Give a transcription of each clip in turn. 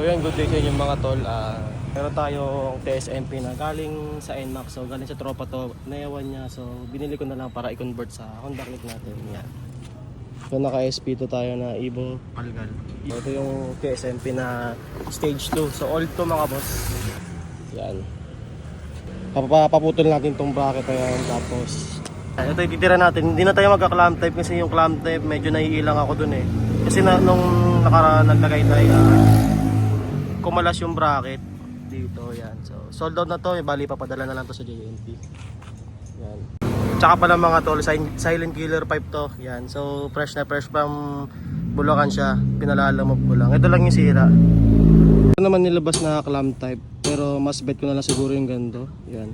So yun, good day sa inyo mga tol. Ah, meron tayong TSMP na galing sa NMAX. So galing sa tropa to, naiwan niya. So binili ko na lang para i-convert sa Honda Click natin. Yan. So naka SP to tayo na Evo Palgal. So, ito yung TSMP na stage 2. So all to mga boss. Yan. Papaputol natin tong bracket na yan. Tapos ito ititira natin. Hindi na tayo magka-clamp type kasi yung clamp type medyo naiilang ako dun eh. Kasi na, nung nakara naglagay tayo ah, kumalas yung bracket dito yan. So sold out na to, eh, bali papadala na lang to sa JNT. Yan. Tsaka pala mga tol, sil- silent killer pipe to. Yan. So fresh na fresh from Bulacan siya. Pinalalamog ko lang. Ito lang yung sira. Ito naman nilabas na clamp type pero mas bet ko na lang siguro yung ganito. Yan.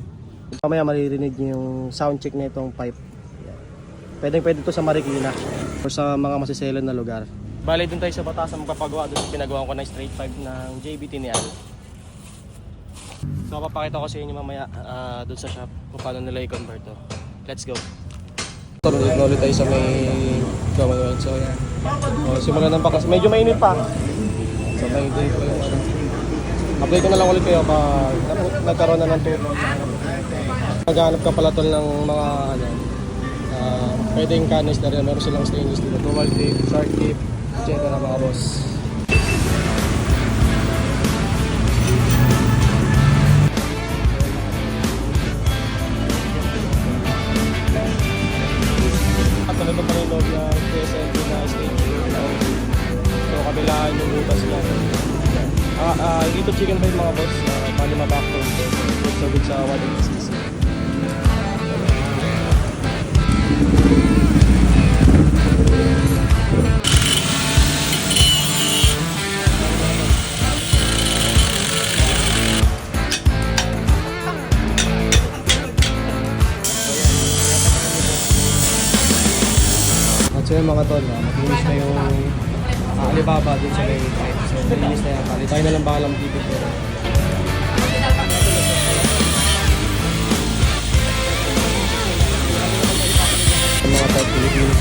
Mamaya maririnig niyo yung sound check na itong pipe. Yan. Pwede pwede to sa Marikina or sa mga masiselan na lugar. Bali dun tayo sa Batasan magpapagawa doon sa pinagawa ko na straight pipe ng JBT ni Al. So papakita ko sa inyo mamaya ah, doon sa shop kung paano nila i-convert to. Let's go. So ulit na ulit tayo sa may yun. So yan. Oh, simulan ng bakas. Medyo mainit pa. So may day ko yung. Update ko na lang ulit kayo pag nag- nagkaroon na ng tubig. Naghanap ka pala tol ng mga ano, ah, pwedeng canis na rin. Meron silang stainless dito. Dual tip, shark tip, At pa rin loob ng PSNP na stage So kabilaan yung butas na. Ah, ah, dito chicken pa yung mga boss. Uh, bali mabakto. So good sa 180cc. So yun mga tol, ah, maglinis na yung ah, Alibaba dun sa may pipe. So maglinis na. Bali tayo na lang bahala magtipid pero mga tol, Pilipinas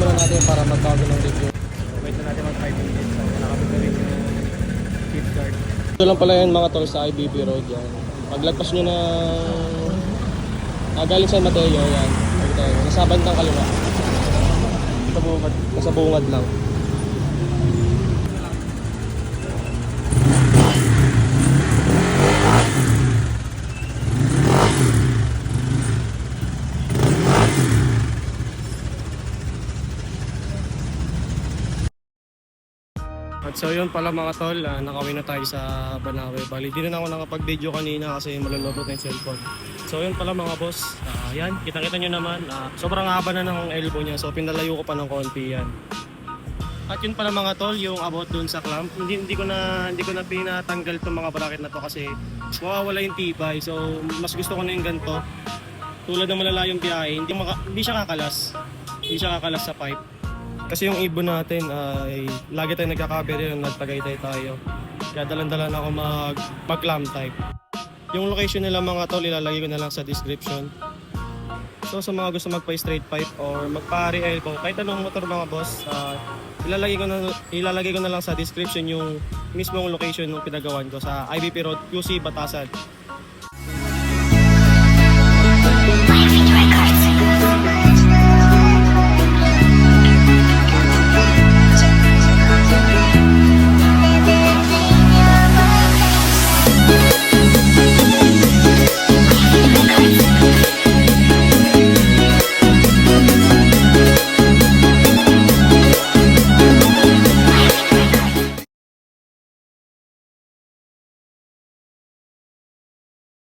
muna natin para magbago ng review. Wait na natin mag 5 minutes. So, nakabit na rin yung gift card. Ito lang pala yun mga tol sa IBB Road yan. Paglagpas nyo na ah, galing San Mateo yan. Ito, nasa bandang kaliwa. Nasa bungad. Nasa bungad lang. At so yun pala mga tol, uh, nakawin na tayo sa Banawe. Bali, di na ako nakapag-video kanina kasi malulobot na yung cellphone. So yun pala mga boss, Ah, yan, kita-kita nyo naman, ah, sobrang haba na ng elbow niya. So pinalayo ko pa ng konti yan. At yun pala mga tol, yung about dun sa clamp, hindi, hindi ko na hindi ko na pinatanggal tong mga bracket na to kasi mawawala yung tibay. So mas gusto ko na yung ganito. Tulad ng malalayong biyahe, hindi, maka, hindi siya kakalas. Hindi siya kakalas sa pipe. Kasi yung ibon natin ay lagi tayong nagkakaber yun, nagtagaytay tayo. Kaya dalan-dalan ako mag, mag clamp type. Yung location nila mga tol, ilalagay ko na lang sa description. So sa mga gusto magpa-straight pipe or magpa-re elbow, kahit anong motor mga boss, ah, ilalagay ko na ilalagay ko na lang sa description yung mismong location ng pinagawan ko sa IBP Road, QC Batasan.